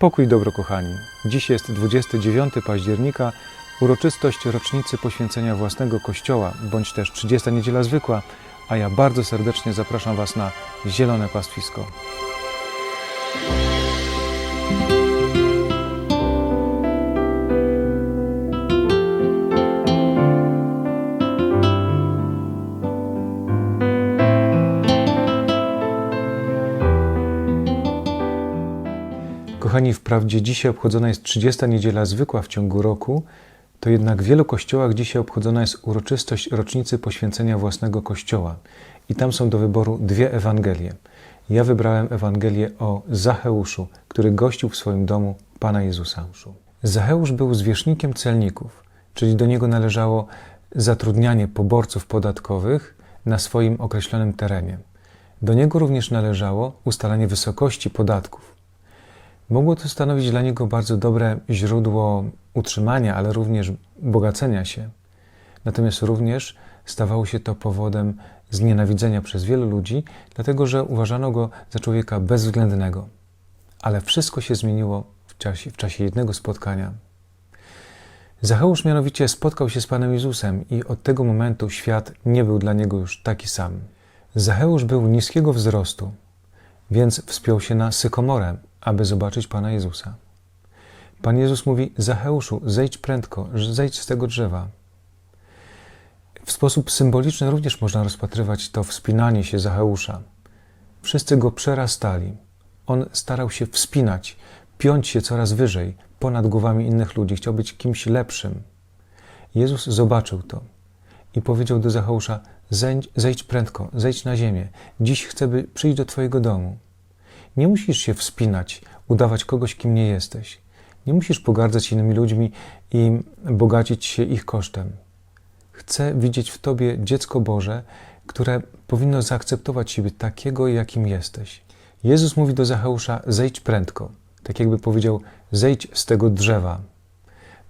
Pokój dobro, kochani. Dziś jest 29 października, uroczystość rocznicy poświęcenia własnego kościoła, bądź też 30 niedziela zwykła, a ja bardzo serdecznie zapraszam Was na Zielone Pastwisko. Kochani, wprawdzie dzisiaj obchodzona jest 30 niedziela zwykła w ciągu roku, to jednak w wielu kościołach dzisiaj obchodzona jest uroczystość rocznicy poświęcenia własnego kościoła. I tam są do wyboru dwie Ewangelie. Ja wybrałem Ewangelię o Zacheuszu, który gościł w swoim domu Pana Jezusa. Zacheusz był zwierzchnikiem celników, czyli do niego należało zatrudnianie poborców podatkowych na swoim określonym terenie. Do niego również należało ustalanie wysokości podatków. Mogło to stanowić dla niego bardzo dobre źródło utrzymania, ale również bogacenia się. Natomiast również stawało się to powodem znienawidzenia przez wielu ludzi, dlatego że uważano go za człowieka bezwzględnego. Ale wszystko się zmieniło w czasie, w czasie jednego spotkania. Zacheusz mianowicie spotkał się z Panem Jezusem i od tego momentu świat nie był dla niego już taki sam. Zacheusz był niskiego wzrostu, więc wspiął się na sykomorę, aby zobaczyć Pana Jezusa. Pan Jezus mówi: Zacheuszu, zejdź prędko, zejdź z tego drzewa. W sposób symboliczny również można rozpatrywać to wspinanie się Zacheusza. Wszyscy go przerastali. On starał się wspinać, piąć się coraz wyżej, ponad głowami innych ludzi, chciał być kimś lepszym. Jezus zobaczył to i powiedział do Zacheusza: zejdź, zejdź prędko, zejdź na ziemię. Dziś chcę, by przyjść do Twojego domu. Nie musisz się wspinać, udawać kogoś, kim nie jesteś. Nie musisz pogardzać innymi ludźmi i bogacić się ich kosztem. Chcę widzieć w Tobie dziecko Boże, które powinno zaakceptować siebie takiego, jakim jesteś. Jezus mówi do Zacheusza: zejdź prędko. Tak jakby powiedział: zejdź z tego drzewa.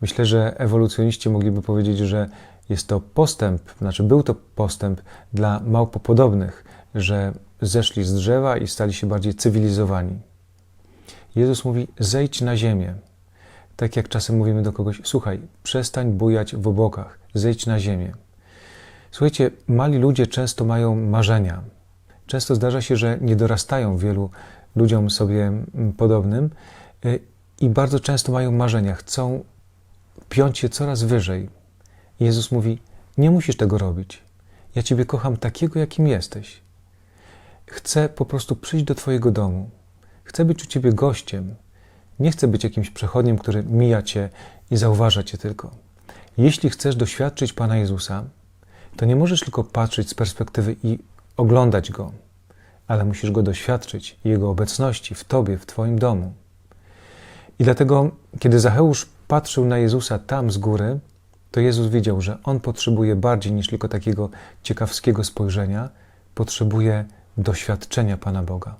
Myślę, że ewolucjoniści mogliby powiedzieć, że jest to postęp, znaczy był to postęp dla małpopodobnych, że zeszli z drzewa i stali się bardziej cywilizowani. Jezus mówi: zejdź na ziemię. Tak jak czasem mówimy do kogoś: słuchaj, przestań bujać w obokach, zejdź na ziemię. Słuchajcie, mali ludzie często mają marzenia. Często zdarza się, że nie dorastają wielu ludziom sobie podobnym y, i bardzo często mają marzenia, chcą piąć się coraz wyżej. Jezus mówi: Nie musisz tego robić. Ja Ciebie kocham takiego, jakim jesteś. Chcę po prostu przyjść do Twojego domu. Chcę być u Ciebie gościem. Nie chcę być jakimś przechodniem, który mija Cię i zauważa Cię tylko. Jeśli chcesz doświadczyć Pana Jezusa, to nie możesz tylko patrzeć z perspektywy i oglądać Go, ale musisz Go doświadczyć, Jego obecności w Tobie, w Twoim domu. I dlatego, kiedy Zacheusz patrzył na Jezusa tam z góry, to Jezus wiedział, że On potrzebuje bardziej niż tylko takiego ciekawskiego spojrzenia, potrzebuje doświadczenia Pana Boga.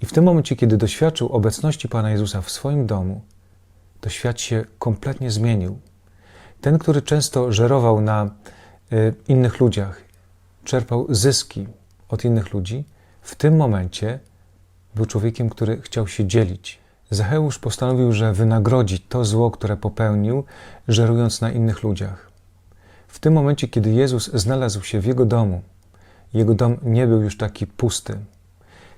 I w tym momencie, kiedy doświadczył obecności Pana Jezusa w swoim domu, to świat się kompletnie zmienił. Ten, który często żerował na y, innych ludziach, czerpał zyski od innych ludzi, w tym momencie był człowiekiem, który chciał się dzielić. Zacheusz postanowił, że wynagrodzi to zło, które popełnił, żerując na innych ludziach. W tym momencie, kiedy Jezus znalazł się w jego domu, jego dom nie był już taki pusty.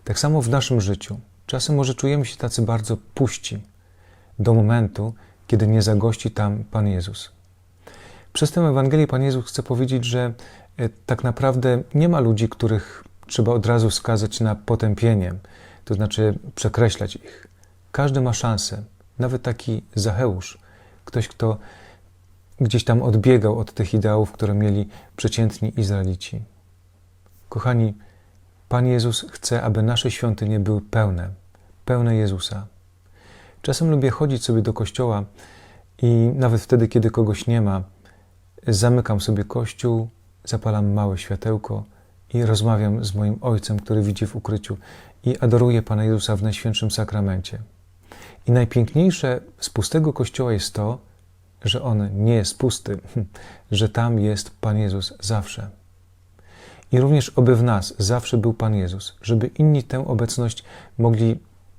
Tak samo w naszym życiu. Czasem może czujemy się tacy bardzo puści do momentu, kiedy nie zagości tam Pan Jezus. Przez tę Ewangelię Pan Jezus chce powiedzieć, że e, tak naprawdę nie ma ludzi, których trzeba od razu skazać na potępienie, to znaczy przekreślać ich. Każdy ma szansę, nawet taki Zacheusz, ktoś, kto gdzieś tam odbiegał od tych ideałów, które mieli przeciętni Izraelici. Kochani, Pan Jezus chce, aby nasze świątynie były pełne, pełne Jezusa. Czasem lubię chodzić sobie do kościoła i nawet wtedy, kiedy kogoś nie ma, zamykam sobie kościół, zapalam małe światełko i rozmawiam z moim Ojcem, który widzi w ukryciu i adoruję Pana Jezusa w Najświętszym Sakramencie. I najpiękniejsze z pustego kościoła jest to, że on nie jest pusty, że tam jest Pan Jezus zawsze. I również oby w nas zawsze był Pan Jezus, żeby inni tę obecność mogli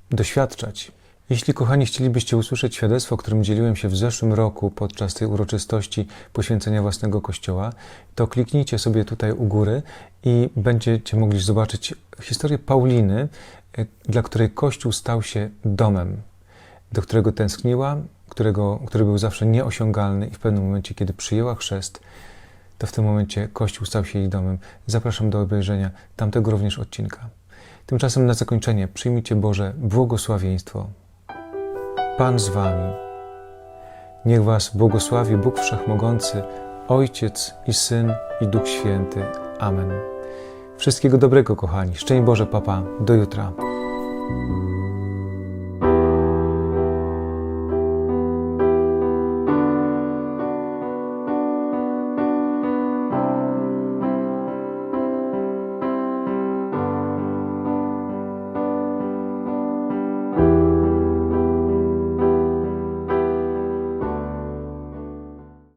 doświadczać. Jeśli, kochani, chcielibyście usłyszeć świadectwo, którym dzieliłem się w zeszłym roku podczas tej uroczystości poświęcenia własnego kościoła, to kliknijcie sobie tutaj u góry i będziecie mogli zobaczyć historię Pauliny, e, dla której Kościół stał się domem, do którego tęskniła, którego, który był zawsze nieosiągalny i w pewnym momencie, kiedy przyjęła chrzest, to w tym momencie Kościół stał się jej domem. Zapraszam do obejrzenia tamtego również odcinka. Tymczasem na zakończenie przyjmijcie Boże błogosławieństwo. Pan z Wami. Niech Was błogosławi Bóg Wszechmogący, Ojciec i Syn i Duch Święty. Amen. Wszystkiego dobrego, kochani. Szczęść Boże, Papa. Do jutra.